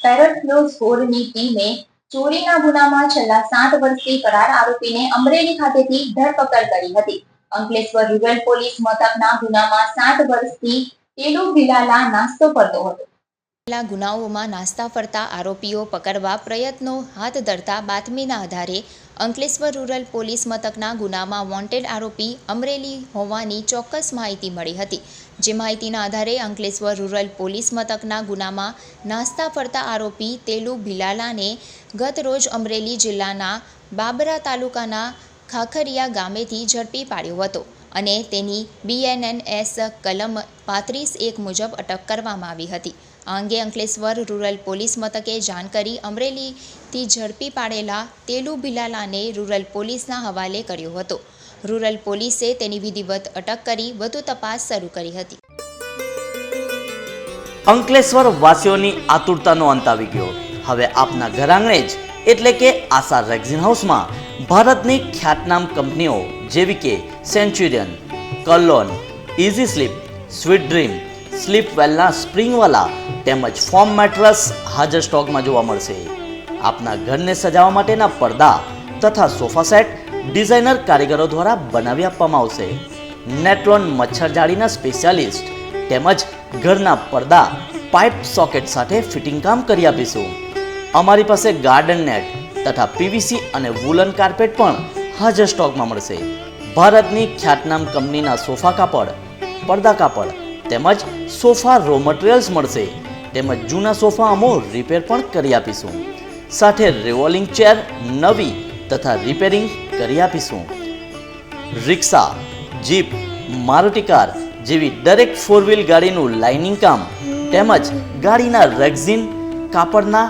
પેરટનો સ્કોરની ટીમે ચોરીના ગુનામાં છેલ્લા સાત વર્ષથી ફરાર આરોપીને અમરેલી ખાતેથી ધરપકડ કરી હતી. અંકલેશ્વર રૂરલ પોલીસ મથકના ગુનામાં સાત વર્ષથી તેલુ ભીલાલા નાસ્તો કરતો હતો. કરેલા ગુનાઓમાં નાસ્તા ફરતા આરોપીઓ પકડવા પ્રયત્નો હાથ ધરતા બાતમીના આધારે અંકલેશ્વર રૂરલ પોલીસ મથકના ગુનામાં વોન્ટેડ આરોપી અમરેલી હોવાની ચોક્કસ માહિતી મળી હતી. જે માહિતીના આધારે અંકલેશ્વર રૂરલ પોલીસ મથકના ગુનામાં નાસ્તા ફરતા આરોપી તેલુ ભિલાલાને ગત રોજ અમરેલી જિલ્લાના બાબરા તાલુકાના ખાખરિયા ગામેથી ઝડપી પાડ્યો હતો અને તેની બીએનએનએસ કલમ પાંત્રીસ એક મુજબ અટક કરવામાં આવી હતી. આ અંગે અંકલેશ્વર રૂરલ પોલીસ મથકે જાણ અમરેલીથી ઝડપી પાડેલા તેલુ ભીલાલાને રૂરલ પોલીસના હવાલે કર્યો હતો. રૂરલ પોલીસે તેની વિધિવત અટક કરી વધુ તપાસ શરૂ કરી હતી. અંકલેશ્વર વાસીઓની આતુરતાનો અંત આવી ગયો. હવે આપના ઘર આંગણે જ, એટલે કે આશા રેક્ઝિન હાઉસમાં, ભારતની ખ્યાતનામ કંપનીઓ જેવી કે Centurion Kurlon easy sleep, sweet dream, sleep વેલના સ્પ્રિંગવાલા તેમજ ફોર્મ મેટ્રસ હાજર સ્ટોકમાં જોવા મળશે. આપના ઘરને સજાવવા માટેના પડદા તથા સોફા સેટ ડિઝાઇનર કારીગરો દ્વારા બનાવી આપવામાં આવશે. નેટ્રોન મચ્છરજાળીના સ્પેશિયાલિસ્ટ તેમજ ઘરના પડદા, પાઇપ સોકેટ સાથે ફિટિંગ કામ કરી આપીશું. અમારી પાસે ગાર્ડન નેટ તથા પીવીસી અને વુલન કાર્પેટ પણ હાજર સ્ટોકમાં મળશે. ભારતની ખ્યાતનામ કંપનીના સોફા કાપડ, પડદા કાપડ તેમજ સોફા રો મટીરિયલ્સ મળશે. તેમજ જૂના સોફા અમો રિપેર પણ કરી આપીશું. સાથે રિવોલિંગ ચેર નવી તથા રિપેરિંગ કરી આપીશું. રિક્ષા જીપ મારુતિ કાર જેવી દરેક ફોર વ્હીલ ગાડીનું લાઇનિંગ કામ તેમજ ગાડીના રેક્ઝિન કાપડના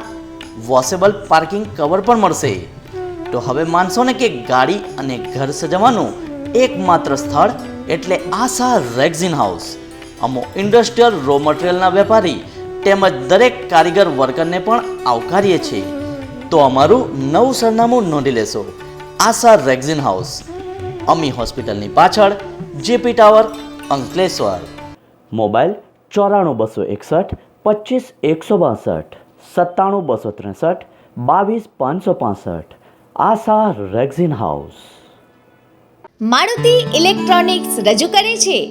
વોશેબલ પાર્કિંગ કવર પણ મળશે. તો હવે માનશો ને કે ગાડી અને ઘર સજાવવાનું એકમાત્ર સ્થળ એટલે આશા રેક્ઝિન હાઉસ અમો ઇન્ડસ્ટ્રીયલ રો મટીરિયલના વેપારી તેમજ દરેક કારીગર વર્કરને પણ આવકારીએ છીએ. તો અમારું નવું સરનામું નોંધી લેશો. આશા રેક્ઝિન હાઉસ. અમી હોસ્પિટલની પાછળ જેપી ટાવર અંકલેશ્વર. મોબાઈલ ચોરાણું બસો એકસઠ પચીસ એકસો બાસઠ સત્તાણું બસો ત્રેસઠ બાવીસ પાંચસો પાસઠ. Asha rexine house. Maruti electronics રજૂ કરે છે.